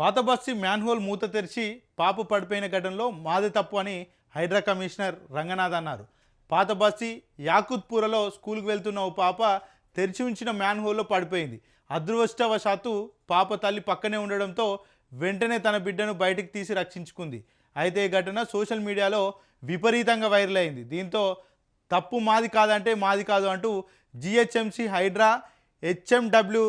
పాత bus manhole మూత తెరిచి పాప పడిపోయిన ఘటనలో మాది తప్పు అని హైడ్రా కమిషనర్ రంగనాథ్ అన్నారు. పాత బస్సి యాకుత్పూరలో స్కూల్కి వెళ్తున్న ఓ పాప తెరిచి ఉంచిన మ్యాన్హోల్లో పడిపోయింది. అదృష్టవశాత్తు పాప తల్లి పక్కనే ఉండడంతో వెంటనే తన బిడ్డను బయటికి తీసి రక్షించుకుంది. అయితే ఈ ఘటన సోషల్ మీడియాలో విపరీతంగా వైరల్ అయింది. దీంతో తప్పు మాది కాదంటే మాది కాదు అంటూ జిహెచ్ఎంసి హైడ్రా హెచ్ఎండబ్ల్యూ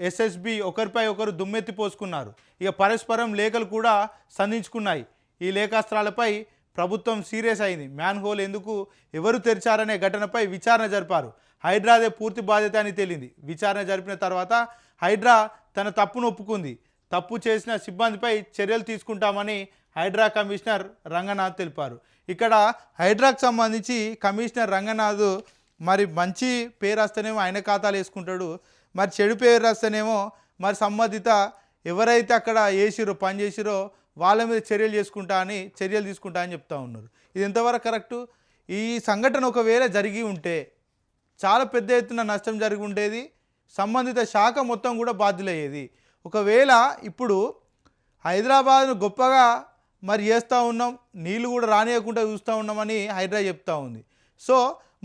ఎస్ఎస్బి ఒకరిపై ఒకరు దుమ్మెత్తి పోసుకున్నారు. ఇక పరస్పరం లేఖలు కూడా సంధించుకున్నాయి. ఈ లేఖాస్త్రాలపై ప్రభుత్వం సీరియస్ అయింది. మ్యాన్ హోల్ ఎందుకు ఎవరు తెరిచారనే ఘటనపై విచారణ జరిపారు. హైడ్రాదే పూర్తి బాధ్యత అని తేలింది. విచారణ జరిపిన తర్వాత హైడ్రా తన తప్పును ఒప్పుకుంది. తప్పు చేసిన సిబ్బందిపై చర్యలు తీసుకుంటామని హైడ్రా కమిషనర్ రంగనాథ్ తెలిపారు. ఇక్కడ హైడ్రాకు సంబంధించి కమిషనర్ రంగనాథ్ మరి మంచి పేరు వస్తేనేమో ఆయన ఖాతాలు వేసుకుంటాడు. మరి చెడు పేరు రాస్తేనేమో మరి సంబంధిత ఎవరైతే అక్కడ వేసిరో పని చేసిరో వాళ్ళ మీద చర్యలు చేసుకుంటా అని చర్యలు తీసుకుంటా అని చెప్తా ఉన్నారు. ఇది ఎంతవరకు కరెక్టు? ఈ సంఘటన ఒకవేళ జరిగి ఉంటే చాలా పెద్ద ఎత్తున నష్టం జరిగి ఉండేది సంబంధిత శాఖ మొత్తం కూడా బాధ్యులయ్యేది. ఒకవేళ ఇప్పుడు హైదరాబాద్ను గొప్పగా మరి చేస్తూ ఉన్నాం నీళ్ళు కూడా రానియకుండా చూస్తూ ఉన్నామని హైడ్రా చెప్తా ఉంది. సో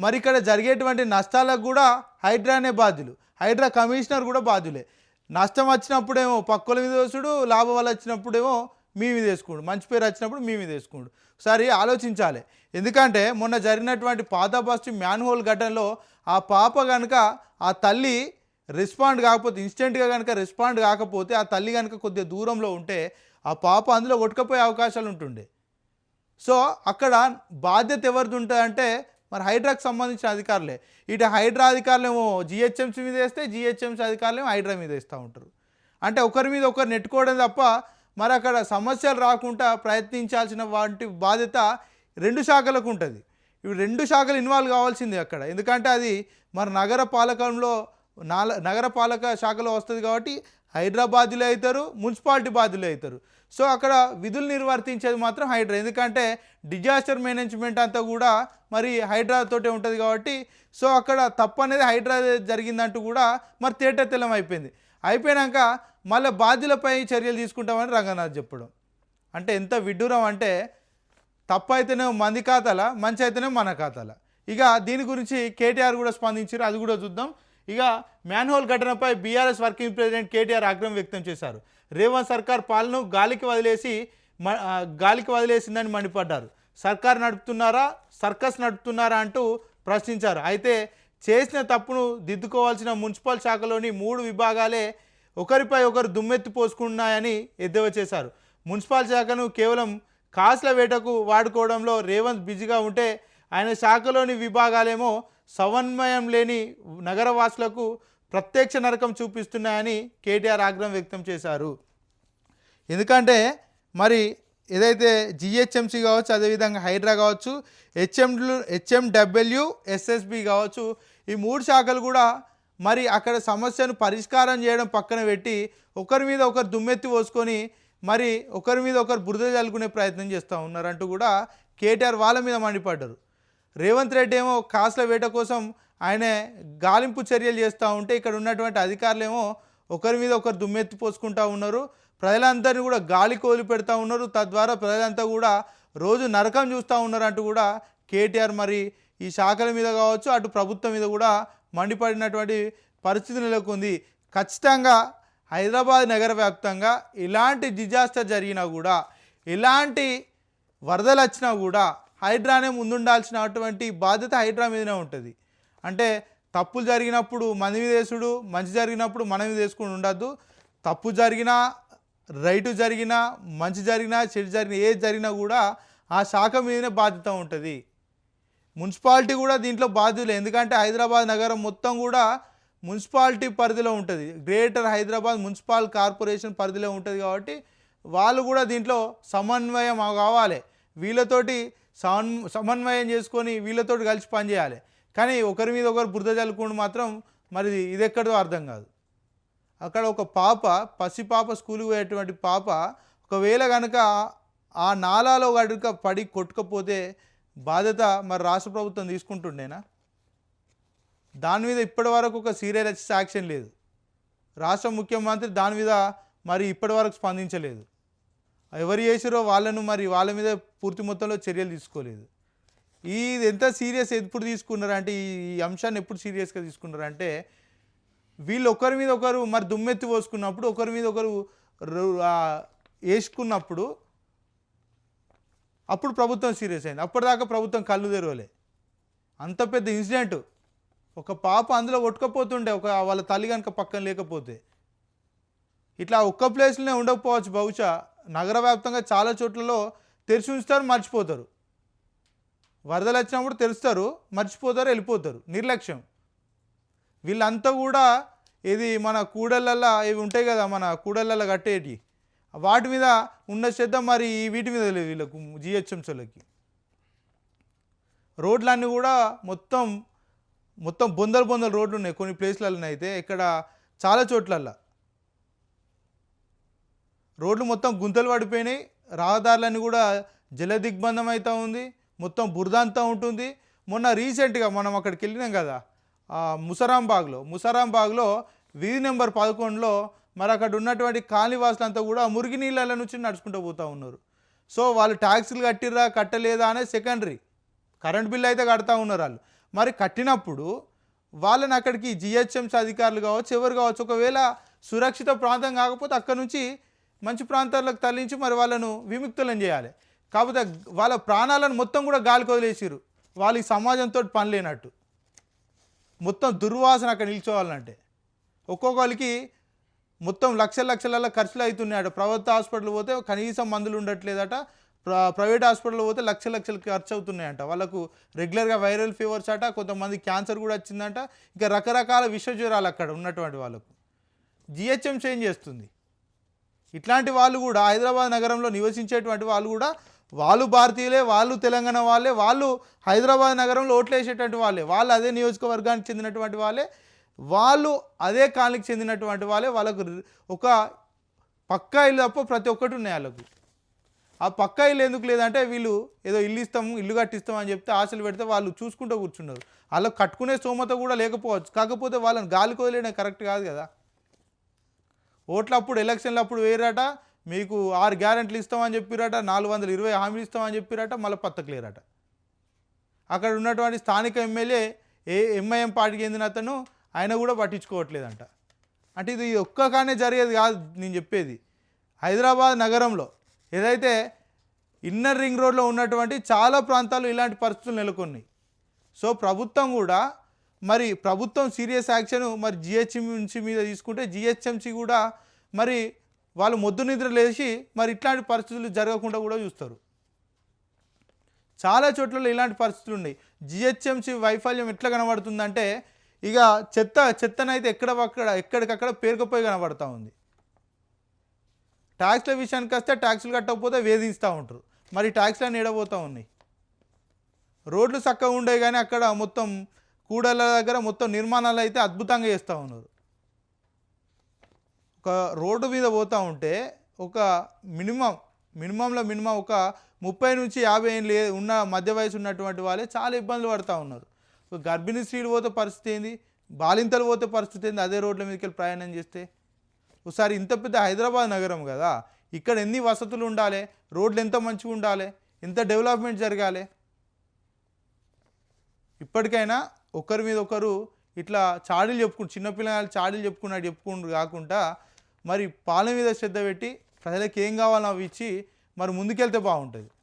మరి ఇక్కడ జరిగేటువంటి నష్టాలకు కూడా హైడ్రానే బాధ్యులు. హైడ్రా కమిషనర్ కూడా బాధ్యులే. నష్టం వచ్చినప్పుడేమో పక్కల మీద వేసుడు లాభం వల్ల వచ్చినప్పుడేమో మీ మీద వేసుకోండు మంచి పేరు వచ్చినప్పుడు మీ మీద వేసుకోండు ఒకసారి ఆలోచించాలి. ఎందుకంటే మొన్న జరిగినటువంటి పాత బస్సు మ్యాన్హోల్ ఘటనలో ఆ పాప కనుక ఆ తల్లి రెస్పాండ్ కాకపోతే ఇన్స్టెంట్గా కనుక రెస్పాండ్ కాకపోతే ఆ తల్లి కనుక కొద్దిగా దూరంలో ఉంటే ఆ పాప అందులో కొట్టుకపోయే అవకాశాలు ఉంటుండే. సో అక్కడ బాధ్యత ఎవరిది ఉంటుందంటే మరి హైడ్రాకు సంబంధించిన అధికారులే. ఇటు హైడ్రా అధికారులేమో జిహెచ్ఎంసీ మీద వేస్తే జిహెచ్ఎంసీ అధికారులేమో హైడ్రా మీద వేస్తూ ఉంటారు. అంటే ఒకరి మీద ఒకరు నెట్టుకోవడం తప్ప మరి అక్కడ సమస్యలు రాకుండా ప్రయత్నించాల్సిన వాటి బాధ్యత రెండు శాఖలకు ఉంటుంది. ఇవి రెండు శాఖలు ఇన్వాల్వ్ కావాల్సింది అక్కడ. ఎందుకంటే అది మరి నగర పాలకంలో నాల నగర పాలక శాఖలో వస్తుంది కాబట్టి హైదరాబాద్లో అవుతారు మున్సిపాలిటీ బాధ్యులు అవుతారు. సో అక్కడ విధులు నిర్వర్తించేది మాత్రం హైడ్రా. ఎందుకంటే డిజాస్టర్ మేనేజ్మెంట్ అంతా కూడా మరి హైడ్రాతోటే ఉంటుంది కాబట్టి సో అక్కడ తప్పు అనేది హైడ్రా జరిగిందంటూ కూడా మరి తేట తెల్లం అయిపోయింది. అయిపోయాక మళ్ళీ బాధ్యులపై చర్యలు తీసుకుంటామని రంగనాథ్ చెప్పడం. అంటే ఎంత విడ్డూరం అంటే తప్పు అయితేనేమో మంది ఖాతాల మంచి అయితేనే మన ఖాతాల. ఇక దీని గురించి కేటీఆర్ కూడా స్పందించారు అది కూడా చూద్దాం. ఇక మ్యాన్హోల్ ఘటనపై బీఆర్ఎస్ వర్కింగ్ ప్రెసిడెంట్ కేటీఆర్ ఆగ్రహం వ్యక్తం చేశారు. రేవంత్ సర్కార్ పాలన గాలికి వదిలేసి మ- గాలికి వదిలేసిందని మండిపడ్డారు. సర్కార్ నడుపుతున్నారా సర్కస్ నడుపుతున్నారా అంటూ ప్రశ్నించారు. అయితే చేసిన తప్పును దిద్దుకోవాల్సిన మున్సిపల్ శాఖలోని మూడు విభాగాలే ఒకరిపై ఒకరు దుమ్మెత్తి పోసుకున్నాయని ఎద్దేవా చేశారు. మున్సిపల్ శాఖను కేవలం కాసుల వేటకు వాడుకోవడంలో రేవంత్ బిజీగా ఉంటే ఆయన శాఖలోని విభాగాలేమో సమన్వయం లేని నగరవాసులకు ప్రత్యక్ష నరకం చూపిస్తున్నాయని కేటీఆర్ ఆగ్రహం వ్యక్తం చేశారు. ఎందుకంటే మరి ఏదైతే జిహెచ్ఎంసీ కావచ్చు అదేవిధంగా హైడ్రా కావచ్చు హెచ్ఎండ్లు హెచ్ఎండబ్ల్యూ ఎస్ఎస్బి కావచ్చు ఈ మూడు శాఖలు కూడా మరి అక్కడ సమస్యను పరిష్కారం చేయడం పక్కన పెట్టి ఒకరి మీద ఒకరు దుమ్మెత్తి పోసుకొని మరి ఒకరి మీద ఒకరు బురద చల్లుకునే ప్రయత్నం చేస్తూ ఉన్నారంటూ కూడా కేటీఆర్ వాళ్ళ మీద మండిపడ్డారు. రేవంత్ రెడ్డి ఏమో కాసుల వేట కోసం ఆయన గాలింపు చర్యలు చేస్తూ ఉంటే ఇక్కడ ఉన్నటువంటి అధికారులేమో ఒకరి మీద ఒకరు దుమ్మెత్తి పోసుకుంటా ఉన్నారు. ప్రజలందరినీ కూడా గాలి కోలి పెడతా ఉన్నారు. తద్వారా ప్రజలంతా కూడా రోజు నరకం చూస్తూ ఉన్నారు అంటూ కూడా కేటీఆర్ మరి ఈ శాఖల మీద కావచ్చు అటు ప్రభుత్వం మీద కూడా మండిపడినటువంటి పరిస్థితి నెలకొంది. ఖచ్చితంగా హైదరాబాద్ నగర వ్యాప్తంగా ఇలాంటి డిజాస్టర్ జరిగినా కూడా ఇలాంటి వరదలు వచ్చినా కూడా హైడ్రానే ముందుండాల్సినటువంటి బాధ్యత హైడ్రా మీదనే ఉంటుంది. అంటే తప్పులు జరిగినప్పుడు మన మీద వేసుడు మంచి జరిగినప్పుడు మన మీద వేసుకుని ఉండద్దు. తప్పు జరిగినా రైటు జరిగినా మంచి జరిగినా చెడు జరిగినా ఏది జరిగినా కూడా ఆ శాఖ మీదనే బాధ్యత ఉంటుంది. మున్సిపాలిటీ కూడా దీంట్లో బాధ్యులు ఎందుకంటే హైదరాబాద్ నగరం మొత్తం కూడా మున్సిపాలిటీ పరిధిలో ఉంటుంది. గ్రేటర్ హైదరాబాద్ మున్సిపల్ కార్పొరేషన్ పరిధిలో ఉంటుంది కాబట్టి వాళ్ళు కూడా దీంట్లో సమన్వయం కావాలి. వీళ్ళతోటి సమన్ సమన్వయం చేసుకొని వీళ్ళతోటి కలిసి పనిచేయాలి. కానీ ఒకరి మీద ఒకరు బురద చల్లుకుంటూ మాత్రం మరి ఇది ఎక్కడో అర్థం కాదు. అక్కడ ఒక పాప పసి పాప స్కూల్కి పోయేటువంటి పాప ఒకవేళ కనుక ఆ నాలాలో కనుక పడి కొట్టుకపోతే బాధ్యత మరి రాష్ట్ర ప్రభుత్వం తీసుకుంటుండేనా? దాని మీద ఇప్పటి వరకు ఒక సీరియల్ యాక్షన్ లేదు. రాష్ట్ర ముఖ్యమంత్రి దాని మీద మరి ఇప్పటి వరకు స్పందించలేదు. ఎవరు చేసిరో వాళ్ళను మరి వాళ్ళ మీద పూర్తి మొత్తంలో చర్యలు తీసుకోలేదు. ఇది ఎంత సీరియస్ ఎప్పుడు తీసుకున్నారంటే ఈ ఈ అంశాన్ని ఎప్పుడు సీరియస్గా తీసుకున్నారంటే వీళ్ళు ఒకరి మీద ఒకరు మరి దుమ్మెత్తి పోసుకున్నప్పుడు ఒకరి మీద ఒకరు వేసుకున్నప్పుడు అప్పుడు ప్రభుత్వం సీరియస్ అయింది. అప్పటిదాకా ప్రభుత్వం కళ్ళు తెరవలే. అంత పెద్ద ఇన్సిడెంట్. ఒక పాప అందులో కొట్టుకపోతుండే ఒక వాళ్ళ తల్లి కనుక పక్కన లేకపోతే. ఇట్లా ఒక్క ప్లేస్లోనే ఉండకపోవచ్చు బహుశా. నగర వ్యాప్తంగా చాలా చోట్లలో తెరిచి ఉంచుతారు మర్చిపోతారు. వరదలు వచ్చినప్పుడు తెరుస్తారు మర్చిపోతారు వెళ్ళిపోతారు. నిర్లక్ష్యం. వీళ్ళంతా కూడా ఇది మన కూడళ్ళల్లో ఇవి ఉంటాయి కదా మన కూడళ్ళల్లో కట్టేటి. వాటి మీద ఉన్న శ్రద్ధ మరి వీటి మీద లేదు వీళ్ళకు జిహెచ్ఎంసీలకి రోడ్లన్నీ కూడా మొత్తం మొత్తం బొందలు బొందలు రోడ్లు ఉన్నాయి. కొన్ని ప్లేస్లలో అయితే ఇక్కడ చాలా చోట్లల్లో. రోడ్లు మొత్తం గుంతలు పడిపోయినాయి. రహదారులన్నీ కూడా జల దిగ్బంధం అవుతూ ఉంది. మొత్తం బురద అంతా ఉంటుంది. మొన్న రీసెంట్గా మనం అక్కడికి వెళ్ళినాం కదా ముసరాంబాగ్లో ముసరాంబాగ్లో వీధి నెంబర్ పదకొండులో మరి అక్కడ ఉన్నటువంటి కాలనీవాసులంతా కూడా మురిగి నీళ్ళ నుంచి నడుచుకుంటూ పోతూ ఉన్నారు. సో వాళ్ళు ట్యాక్సీలు కట్టిర్రా కట్టలేదా అనేది సెకండరీ. కరెంట్ బిల్ అయితే కడతా ఉన్నారు వాళ్ళు. మరి కట్టినప్పుడు వాళ్ళని అక్కడికి జిహెచ్ఎంసీ అధికారులు కావచ్చు ఎవరు కావచ్చు ఒకవేళ సురక్షిత ప్రాంతం కాకపోతే అక్కడ నుంచి మంచి ప్రాంతాలకు తరలించి మరి వాళ్ళను విముక్తులను చేయాలి. కాకపోతే వాళ్ళ ప్రాణాలను మొత్తం కూడా గాలికి వదిలేసారు వాళ్ళకి సమాజంతో పని లేనట్టు. మొత్తం దుర్వాసన అక్కడ నిల్చోవాలంటే ఒక్కొక్కరికి మొత్తం లక్షల లక్షల ఖర్చులు అవుతున్నాయట. ప్రభుత్వ హాస్పిటల్ పోతే కనీసం మందులు ఉండట్లేదట. ప్ర ప్రైవేట్ హాస్పిటల్ పోతే లక్ష లక్షలు ఖర్చు అవుతున్నాయంట. వాళ్ళకు రెగ్యులర్గా వైరల్ ఫీవర్స్ అట కొంతమంది క్యాన్సర్ కూడా వచ్చిందంట. ఇంకా రకరకాల విషజ్వరాలు అక్కడ ఉన్నటువంటి వాళ్ళకు. జిహెచ్ఎంసీ ఏం చేస్తుంది. ఇట్లాంటి వాళ్ళు కూడా హైదరాబాద్ నగరంలో నివసించేటువంటి వాళ్ళు కూడా వాళ్ళు భారతీయులే వాళ్ళు తెలంగాణ వాళ్ళే వాళ్ళు హైదరాబాద్ నగరంలో ఓట్లు వేసేటువంటి వాళ్ళే వాళ్ళు అదే నియోజకవర్గానికి చెందినటువంటి వాళ్ళే వాళ్ళు అదే కాలనికి చెందినటువంటి వాళ్ళే వాళ్ళకు ఒక పక్కా ఇల్లు తప్ప ప్రతి ఒక్కటి ఉన్నాయి వాళ్ళకు. ఆ పక్కా ఇల్లు ఎందుకు లేదంటే వీళ్ళు ఏదో ఇల్లు ఇస్తాము ఇల్లు కట్టిస్తాం అని చెప్తే ఆశలు పెడితే వాళ్ళు చూసుకుంటూ కూర్చున్నారు. వాళ్ళకు కట్టుకునే స్తోమత కూడా లేకపోవచ్చు. కాకపోతే వాళ్ళని గాలికి వదిలేయడం కరెక్ట్ కాదు కదా. ఓట్లప్పుడు ఎలక్షన్లు అప్పుడు వేయరట. మీకు ఆరు గ్యారెంట్లు ఇస్తామని చెప్పిరట నాలుగు వందల ఇరవై హామీలు ఇస్తామని చెప్పిరట మళ్ళీ పత్తకలేరట అక్కడ ఉన్నటువంటి స్థానిక ఎమ్మెల్యే ఏ ఎంఐఎం పార్టీకి చెందిన అతను ఆయన కూడా పట్టించుకోవట్లేదంట. అంటే ఇది ఒక్క కానే జరిగేది కాదు నేను చెప్పేది. హైదరాబాద్ నగరంలో ఏదైతే ఇన్నర్ రింగ్ రోడ్లో ఉన్నటువంటి చాలా ప్రాంతాలు ఇలాంటి పరిస్థితులు నెలకొన్నాయి. సో ప్రభుత్వం కూడా మరి ప్రభుత్వం సీరియస్ యాక్షన్ మరి జిహెచ్ఎంసీ మీద తీసుకుంటే జిహెచ్ఎంసీ కూడా మరి వాళ్ళు మొద్దు నిద్ర లేచి మరి ఇట్లాంటి పరిస్థితులు జరగకుండా కూడా చూస్తారు. చాలా చోట్ల ఇలాంటి పరిస్థితులు ఉన్నాయి. జిహెచ్ఎంసీ వైఫల్యం ఎట్లా కనబడుతుందంటే ఇక చెత్త చెత్తనైతే ఎక్కడ అక్కడ ఎక్కడికక్కడ పేరుకుపోయి కనబడుతూ ఉంది. ట్యాక్స్ల విషయానికి వస్తే ట్యాక్సులు కట్టకపోతే వేధిస్తూ ఉంటారు. మరి ట్యాక్స్లను ఎడబోతూ ఉన్నాయి. రోడ్లు చక్కగా ఉండే కానీ అక్కడ మొత్తం కూడల దగ్గర మొత్తం నిర్మాణాలు అయితే అద్భుతంగా చేస్తూ ఉన్నారు. ఒక రోడ్డు మీద పోతూ ఉంటే ఒక మినిమం మినిమంలో మినిమం ఒక ముప్పై నుంచి యాభై ఏళ్ళు ఉన్న మధ్య వయసు ఉన్నటువంటి వాళ్ళే చాలా ఇబ్బందులు పడుతూ ఉన్నారు. గర్భిణీ స్త్రీలు పోతే పరిస్థితి ఏంది? బాలింతలు పోతే పరిస్థితి ఏంది? అదే రోడ్ల మీదకి వెళ్ళి ప్రయాణం చేస్తే? ఒకసారి ఇంత పెద్ద హైదరాబాద్ నగరం కదా ఇక్కడ ఎన్ని వసతులు ఉండాలి? రోడ్లు ఎంత మంచిగా ఉండాలి? ఎంత డెవలప్మెంట్ జరగాలి? ఇప్పటికైనా ఒకరి మీద ఒకరు ఇట్లా చాడీలు చెప్పుకుంటు చిన్నపిల్లలు చాడీలు చెప్పుకున్నట్టు చెప్పుకుంటు కాకుండా మరి పాలన మీద శ్రద్ధ పెట్టి ప్రజలకు ఏం కావాలో అవి ఇచ్చి మరి ముందుకెళ్తే బాగుంటుంది.